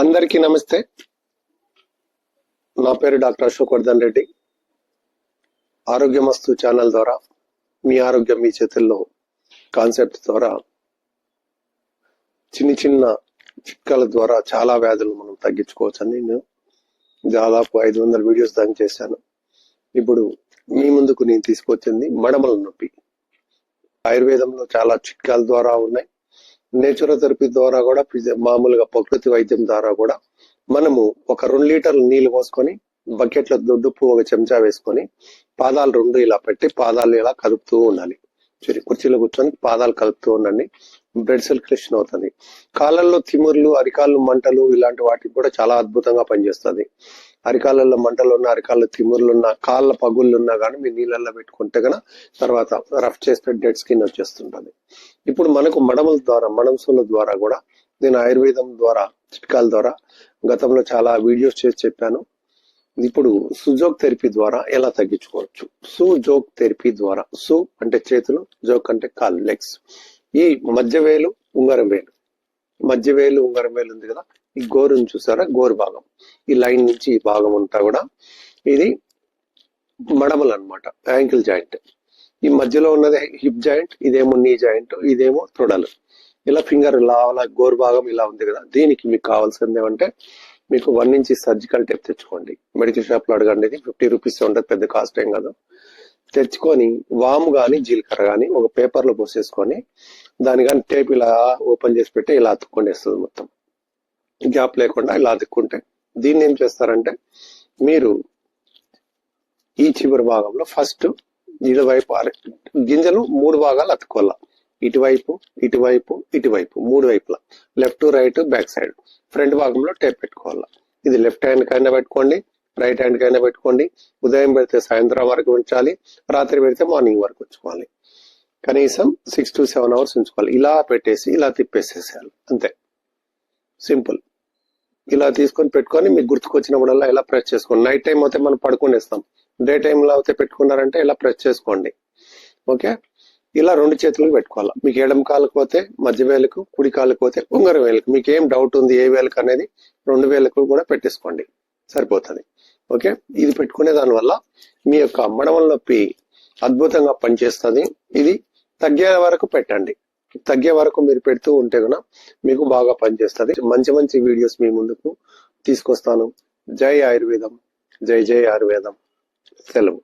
అందరికీ నమస్తే. నా పేరు డాక్టర్ అశోక్ వర్ధన్ రెడ్డి. ఆరోగ్యమస్తు ఛానల్ ద్వారా మీ ఆరోగ్యం మీ చేతుల్లో కాన్సెప్ట్ ద్వారా చిన్న చిన్న చిట్కాల ద్వారా చాలా వ్యాధులు మనం తగ్గించుకోవచ్చని నేను దాదాపు ఐదు వందల వీడియోస్ దాకా చేశాను. ఇప్పుడు మీ ముందుకు నేను తీసుకొచ్చింది మడమల నొప్పి. ఆయుర్వేదంలో చాలా చిట్కాల ద్వారా ఉన్నాయి. నేచురోథెరపీ ద్వారా కూడా మామూలుగా ప్రకృతి వైద్యం ద్వారా కూడా మనము ఒక రెండు లీటర్లు నీళ్ళు పోసుకొని బకెట్లో దొడ్డుప్పు ఒక చెంచా వేసుకొని పాదాలు రెండు ఇలా పెట్టి పాదాలు ఇలా కదుపుతూ ఉండాలి. సరే కుర్చీలో కూర్చొని పాదాలు కలుపుతూ ఉండండి. బ్లడ్ సర్క్యులేషన్ అవుతుంది. కాళ్ళల్లో తిముర్లు అరికాళ్ళు మంటలు ఇలాంటి వాటికి కూడా చాలా అద్భుతంగా పనిచేస్తుంది. అరికాళ్ళల్లో మంటలు ఉన్న అరికాళ్ళ తిముర్లు కాళ్ళ పగుళ్ళు ఉన్నా కానీ మీ నీళ్ళల్లో పెట్టుకుంటే కనుక తర్వాత రఫ్ చేస్తే డెడ్ స్కిన్ వచ్చేస్తుంటుంది. ఇప్పుడు మనకు మడమల ద్వారా మడంసుల ద్వారా కూడా నేను ఆయుర్వేదం ద్వారా చిట్కాల ద్వారా గతంలో చాలా వీడియోస్ చేసి చెప్పాను. ఇప్పుడు సుజోక్ థెరపీ ద్వారా ఎలా తగ్గించుకోవచ్చు? సుజోక్ థెరపీ ద్వారా సు అంటే చేతులు జోక్ అంటే కాల్ లెగ్స్. ఈ మధ్య వేలు ఉంగరం వేలు. మధ్య వేలు ఉంగరం వేలు ఉంది కదా ఈ గోరుని చూసారా? గోరు భాగం. ఈ లైన్ నుంచి ఈ భాగం అంతా కూడా ఇది మడమలు అన్నమాట. Ankle joint. ఈ మధ్యలో ఉన్నది హిప్ జాయింట్ ఇదేమో నీ జాయింట్ ఇదేమో తొడలు. ఇలా ఫింగర్ ఇలా అలా గోరు భాగం ఇలా ఉంది కదా. దీనికి మీకు కావాల్సింది ఏమంటే మీకు వన్ ఇంచ్ సర్జికల్ టేప్ తెచ్చుకోండి. మెడికల్ షాప్లో అడగండి ఇది ఫిఫ్టీ రూపీస్ ఉంటుంది పెద్ద కాస్ట్ ఏం కాదు. తెచ్చుకొని వాము గాని జీలకర్ర గాని ఒక పేపర్లో పోసేసుకొని దాని కానీ టేప్ ఇలా ఓపెన్ చేసి పెట్టి ఇలా అతుక్కొనేస్తుంది మొత్తం. గ్యాప్ లేకుండా ఇలా అతుక్కుంటే దీన్ని ఏం చేస్తారంటే మీరు ఈ చివరి భాగంలో ఫస్ట్ ఇటువైపు గింజలు మూడు భాగాలు అతుక్కోవాల. ఇటువైపు ఇటువైపు ఇటువైపు మూడు వైపులా. Left right back side. Front భాగంలో టేప్ పెట్టుకోవాలా. ఇది లెఫ్ట్ హ్యాండ్ కైనా పెట్టుకోండి రైట్ హ్యాండ్ కైనా పెట్టుకోండి. ఉదయం పెడితే సాయంత్రం వరకు ఉంచాలి రాత్రి పెడితే మార్నింగ్ వరకు ఉంచుకోవాలి. కనీసం సిక్స్ టు సెవెన్ అవర్స్ ఉంచుకోవాలి. ఇలా పెట్టేసి ఇలా తిప్పేసేసేయాలి. అంతే. సింపుల్. ఇలా తీసుకొని పెట్టుకొని మీకు గుర్తుకొచ్చినప్పుడల్లా ఇలా ప్రెస్ చేసుకోండి. నైట్ టైం అయితే మనం పడుకునేస్తాం. డే టైంలో అయితే పెట్టుకున్నారంటే ఇలా ప్రెస్ చేసుకోండి. ఓకే ఇలా రెండు చేతులకు పెట్టుకోవాలి. మీకు ఎడమ కాలుకు పోతే మధ్య వేలకు కుడి కాలుకు పోతే ఉంగరం వేలకు. మీకు ఏం డౌట్ ఉంది ఏ వేలకు అనేది రెండు వేలకు కూడా పెట్టేసుకోండి. సరిపోతుంది. ఓకే ఇది పెట్టుకునే దాని వల్ల మీ యొక్క మడమల నొప్పి అద్భుతంగా పనిచేస్తుంది. ఇది తగ్గే వరకు పెట్టండి. తగ్గే వరకు మీరు పెడుతూ ఉంటే కనుక మీకు బాగా పనిచేస్తుంది. మంచి మంచి వీడియోస్ మీ ముందుకు తీసుకొస్తాను. జై ఆయుర్వేదం. జై జై ఆయుర్వేదం. సెలవు.